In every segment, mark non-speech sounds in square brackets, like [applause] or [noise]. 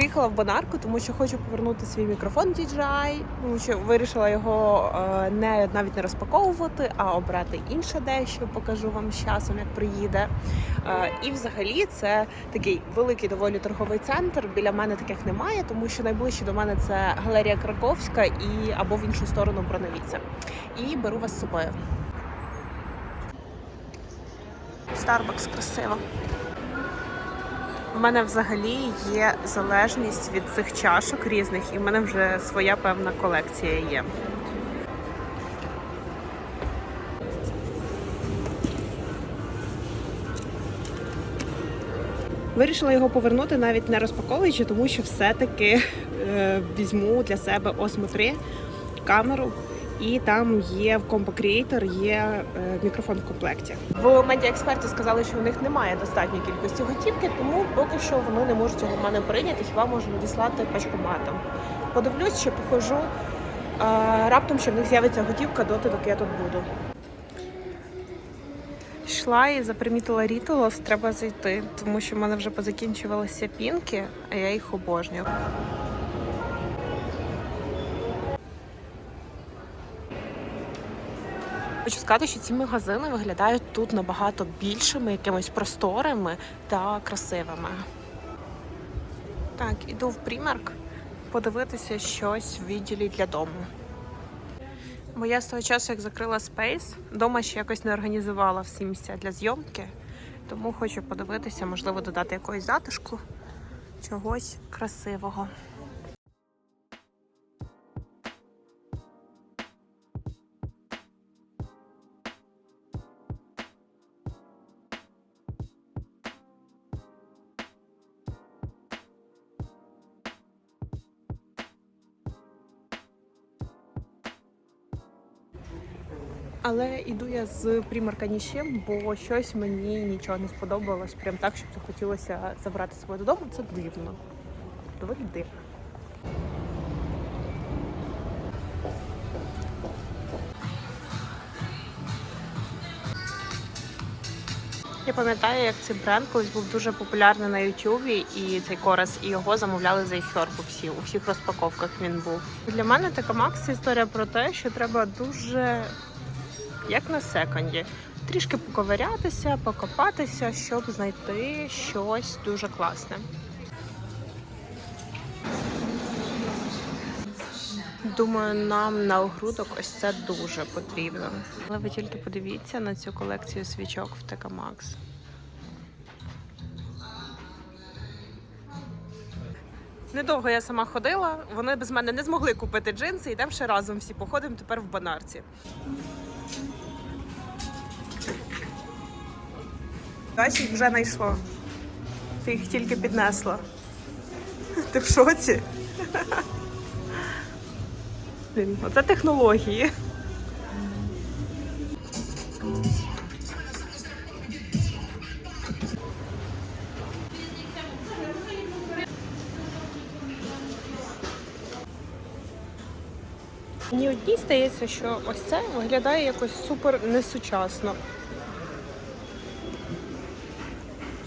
Приїхала в Бонарку, тому що хочу повернути свій мікрофон DJI, тому що вирішила його е, не навіть не розпаковувати, а обрати інше дещо. Покажу вам з часом, як приїде. Е, І взагалі це такий великий доволі торговий центр. Біля мене таких немає, тому що найближче до мене це галерія Краковська і або в іншу сторону Броновіця. І беру вас з собою. Старбакс красиво. У мене взагалі є залежність від цих чашок різних, і в мене вже своя певна колекція є. Вирішила його повернути навіть не розпаковуючи, тому що все-таки е, візьму для себе Osmo 3 камеру. І там є в Combo Creator є е, мікрофон в комплекті. В медіаексперті сказали, що у них немає достатньої кількості готівки, тому поки що вони не можуть цього в мене прийняти. Хіба можу надіслати пачкоматом. Подивлюсь, ще похожу. Е, раптом, що в них з'явиться готівка доти, доки я тут буду. Йшла і запримітила Рітолос, треба зайти, тому що в мене вже позакінчувалися пінки, а я їх обожнюю. Хочу сказати, що ці магазини виглядають тут набагато більшими, якимись просторими та красивими. Так, іду в примарк подивитися щось в відділі для дому. Бо я з того часу, як закрила Space, вдома ще якось не організувала всі місця для зйомки. Тому хочу подивитися, можливо, додати якогось затишку, чогось красивого. Але іду я з примарка нічим, бо щось мені нічого не сподобалось. Прям так, щоб захотілося забрати себе додому. Це дивно. Доволі дивно. Я пам'ятаю, як цей бренд колись був дуже популярний на Ютубі, і цей корес, і його замовляли за ефірку всі. У всіх розпаковках він був. Для мене така Макс історія про те, що треба дуже як на секонді. Трішки поковирятися, покопатися, щоб знайти щось дуже класне. Думаю, нам на огрудок ось це дуже потрібно. Але ви тільки подивіться на цю колекцію свічок в ТК Недовго я сама ходила, вони без мене не змогли купити джинси, йдемо ще разом всі походимо тепер в банарці. Їх вже знайшло. Ти їх тільки піднесла. Ти в шоці? Оце технології. Мені стається, що ось це виглядає якось супер несучасно.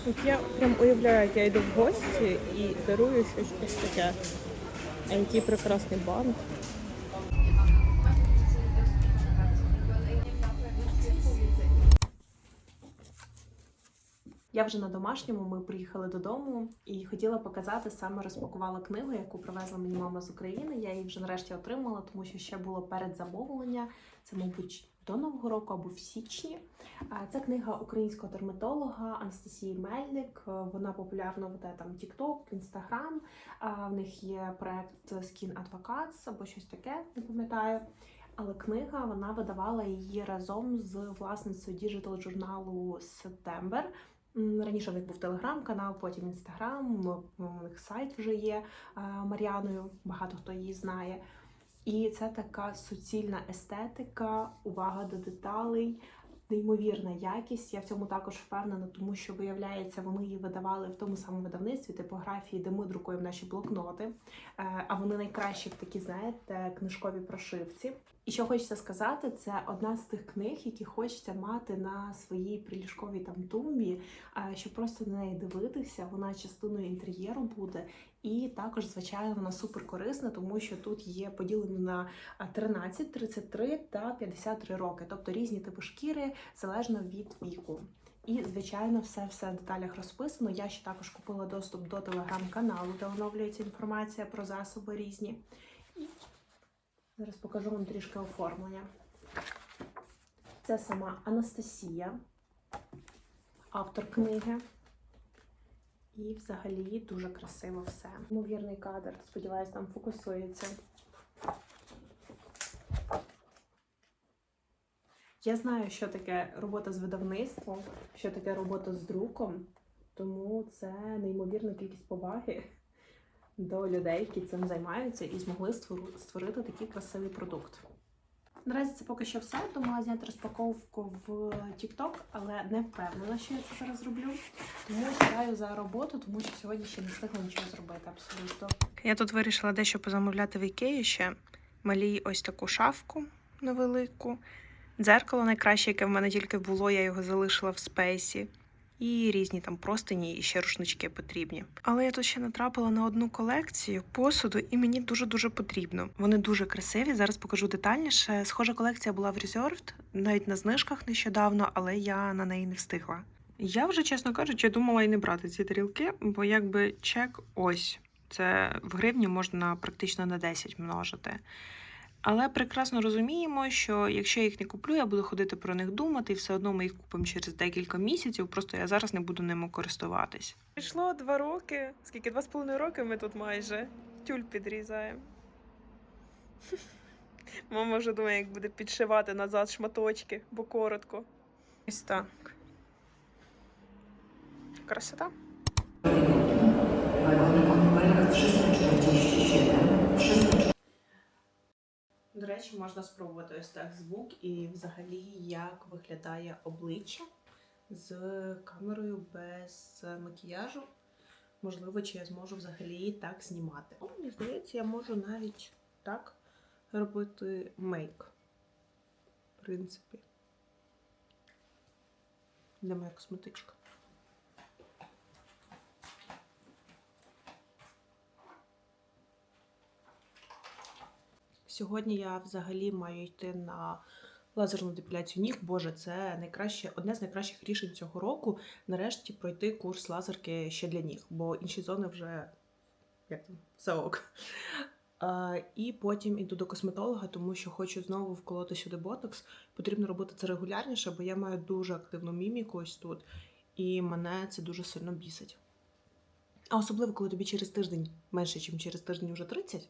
От я прям уявляю, як я йду в гості і дарую щось ось таке. А який прекрасний банк. Я вже на домашньому. Ми приїхали додому і хотіла показати саме розпакувала книгу, яку привезла мені мама з України. Я її вже нарешті отримала, тому що ще було передзамовлення. Це, мабуть, до нового року або в січні. Це книга українського дерматолога Анастасії Мельник. Е, Вона популярна веде там TikTok, Instagram. В них є проект Skin Advocates або щось таке, не пам'ятаю. Але книга вона видавала її разом з власницею діджитал журналу Септембер. Раніше в них був телеграм-канал, потім інстаграм. У них сайт вже є Мар'яною. Багато хто її знає. І це така суцільна естетика, увага до деталей, неймовірна якість. Я в цьому також впевнена, тому що виявляється, вони її видавали в тому самому видавництві типографії, де ми друкуємо наші блокноти. Е, А вони найкращі в такі, знаєте, книжкові прошивці. І що хочеться сказати, це одна з тих книг, які хочеться мати на своїй приліжковій там тумбі, е, щоб просто на неї дивитися. Вона частиною інтер'єру буде. І також, звичайно, вона супер корисна, тому що тут є поділено на а, 13, 33 та 53 роки, тобто різні типи шкіри залежно від віку. І, звичайно, все в деталях розписано. Я ще також купила доступ до телеграм-каналу, де оновлюється інформація про засоби різні. Зараз покажу вам трішки оформлення. Це сама Анастасія, автор книги. І взагалі дуже красиво все. Ймовірний кадр, сподіваюсь, там фокусується. Я знаю, що таке робота з видавництвом, що таке робота з друком, тому це неймовірна кількість поваги до людей, які цим займаються і змогли створу- створити такий красивий продукт. Наразі це поки що все. Думала зняти розпаковку в TikTok, але не впевнена, що я це зараз зроблю. Тому сідаю за роботу, тому що сьогодні ще не встигла нічого зробити абсолютно. Я тут вирішила дещо позамовляти в Ікеї ще. Малій ось таку шафку невелику. Дзеркало найкраще, яке в мене тільки було, я його залишила в спейсі. І різні там простині, і ще рушнички потрібні. Але я тут ще натрапила на одну колекцію посуду, і мені дуже-дуже потрібно. Вони дуже красиві. Зараз покажу детальніше. Схожа колекція була в Reserved, навіть на знижках нещодавно, але я на неї не встигла. Я вже, чесно кажучи, думала і не брати ці тарілки, бо якби чек ось. Це в гривні можна практично на 10 множити. Але прекрасно розуміємо, що якщо я їх не куплю, я буду ходити про них думати, і все одно ми їх купимо через декілька місяців. Просто я зараз не буду ними користуватись. Прийшло два роки. Скільки два з половиною роки ми тут майже тюль підрізаємо. [laughs] Мама вже думає, як буде підшивати назад шматочки, бо коротко. Ось так. Красота. Речі, можна спробувати ось так звук і взагалі як виглядає обличчя з камерою без макіяжу. Можливо, чи я зможу взагалі так знімати. О, мені здається, я можу навіть так робити мейк. В принципі. Де моя косметичка? Сьогодні я взагалі маю йти на лазерну депіляцію ніг. Боже, це найкраще, одне з найкращих рішень цього року. Нарешті пройти курс лазерки ще для ніг, бо інші зони вже як там, все ок. І потім іду до косметолога, тому що хочу знову вколоти сюди ботокс. Потрібно робити це регулярніше, бо я маю дуже активну міміку ось тут, і мене це дуже сильно бісить. А особливо, коли тобі через тиждень менше, ніж через тиждень вже 30,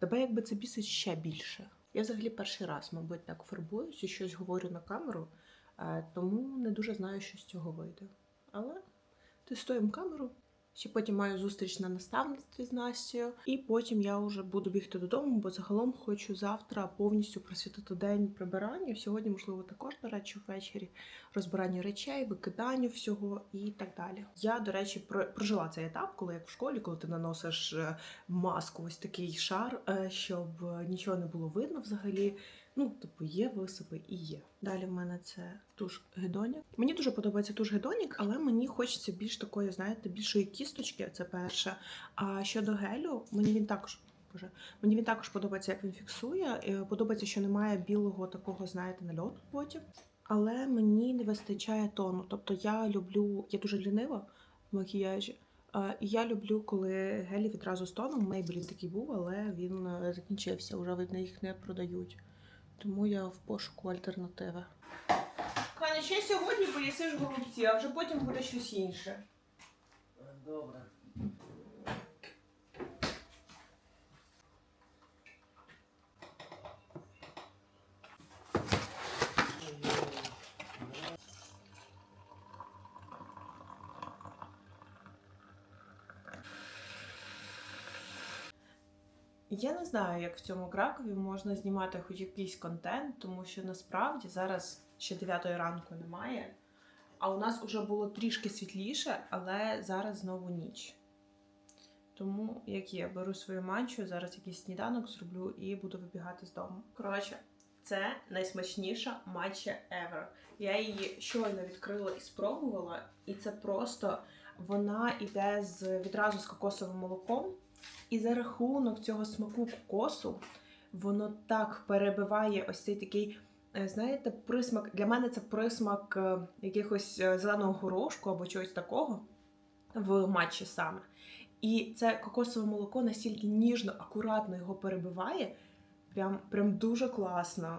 тебе якби це бісить ще більше. Я взагалі перший раз, мабуть, так фарбуюсь і щось говорю на камеру, е, тому не дуже знаю, що з цього вийде. Але тестуємо камеру. Ще потім маю зустріч на наставництві з Настю, і потім я вже буду бігти додому, бо загалом хочу завтра повністю присвятити день прибиранню. Сьогодні, можливо, також, до речі, ввечері розбиранню речей, викиданню всього і так далі. Я, до речі, про- прожила цей етап, коли як в школі, коли ти наносиш е, маску, ось такий шар, е, щоб е, нічого не було видно взагалі. Ну, типу, є висипи і є. Далі в мене це туш гедонік. Мені дуже подобається туш гедонік, але мені хочеться більш такої, знаєте, більшої кісточки. Це перше. А щодо гелю, мені він також. Боже, мені він також подобається, як він фіксує. Е, Подобається, що немає білого такого, знаєте, нальоту потім. Але мені не вистачає тону. Тобто я люблю, я дуже лінива в макіяжі. Е, І я люблю, коли гелі відразу з тоном. Мейблін такий був, але він е, закінчився. Уже їх не продають. Тому я в пошуку альтернативи. Ханя, ще сьогодні поїсиш голубці, а вже потім буде щось інше. Добре. Я не знаю, як в цьому Кракові можна знімати хоч якийсь контент, тому що насправді зараз ще 9 ранку немає. А у нас вже було трішки світліше, але зараз знову ніч. Тому, як є, беру свою манчу, зараз якийсь сніданок зроблю і буду вибігати з дому. Коротше, це найсмачніша матча ever. Я її щойно відкрила і спробувала, і це просто вона йде з відразу з кокосовим молоком, і за рахунок цього смаку кокосу воно так перебиває ось цей такий, е, знаєте, присмак. Для мене це присмак е, якихось е, зеленого горошку або чогось такого в матчі саме. І це кокосове молоко настільки ніжно, акуратно його перебиває. Прям, прям дуже класно.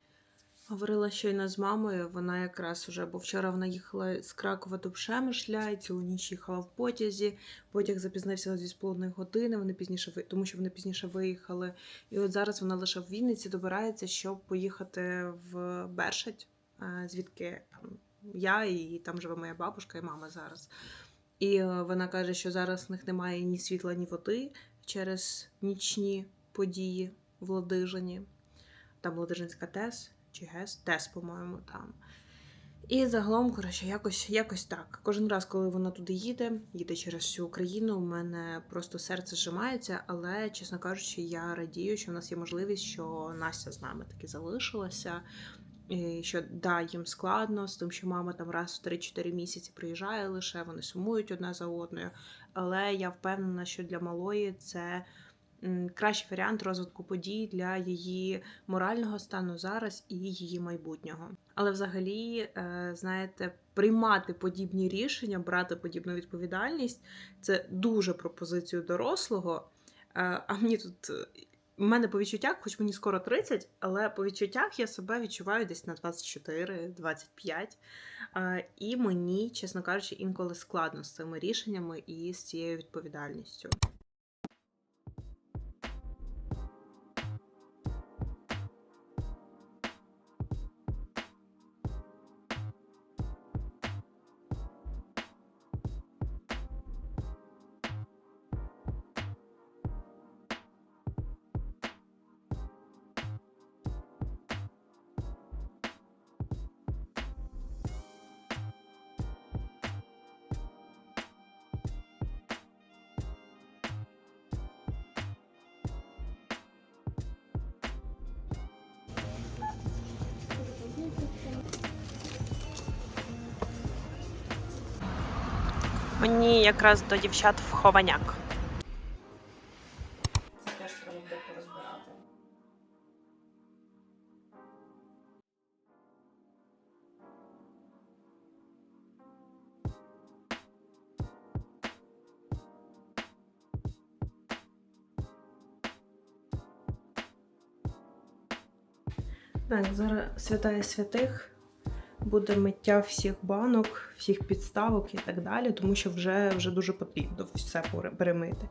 Говорила щойно з мамою, вона якраз уже, бо вчора вона їхала з Кракова до Пшемишля, і цілу ніч їхала в потязі. Потяг запізнився на 2,5 години, вони пізніше тому що вони пізніше виїхали. І от зараз вона лише в Вінниці добирається, щоб поїхати в Бершать, звідки там я і там живе моя бабушка і мама зараз. І е, вона каже, що зараз в них немає ні світла, ні води через нічні події в Ладижині. Там Ладижинська ТЕС чи ГЕС, ТЕС, по-моєму, там. І загалом, коротше, якось, якось так. Кожен раз, коли вона туди їде, їде через всю Україну, у мене просто серце зжимається, але, чесно кажучи, я радію, що в нас є можливість, що Настя з нами таки залишилася. І що да, їм складно з тим, що мама там раз в 3-4 місяці приїжджає лише, вони сумують одна за одною. Але я впевнена, що для малої це кращий варіант розвитку подій для її морального стану зараз і її майбутнього. Але взагалі, е, знаєте, приймати подібні рішення, брати подібну відповідальність це дуже пропозицію дорослого. Е, А мені тут. е, У мене по відчуттях, хоч мені скоро 30, але по відчуттях я себе відчуваю десь на 24-25. Е, І мені, чесно кажучи, інколи складно з цими рішеннями і з цією відповідальністю. Мені якраз до дівчат в хованяк. Це теж треба буде порозбирати. Так, зараз святая святих. Буде миття всіх банок, всіх підставок і так далі, тому що вже, вже дуже потрібно все пере- перемити.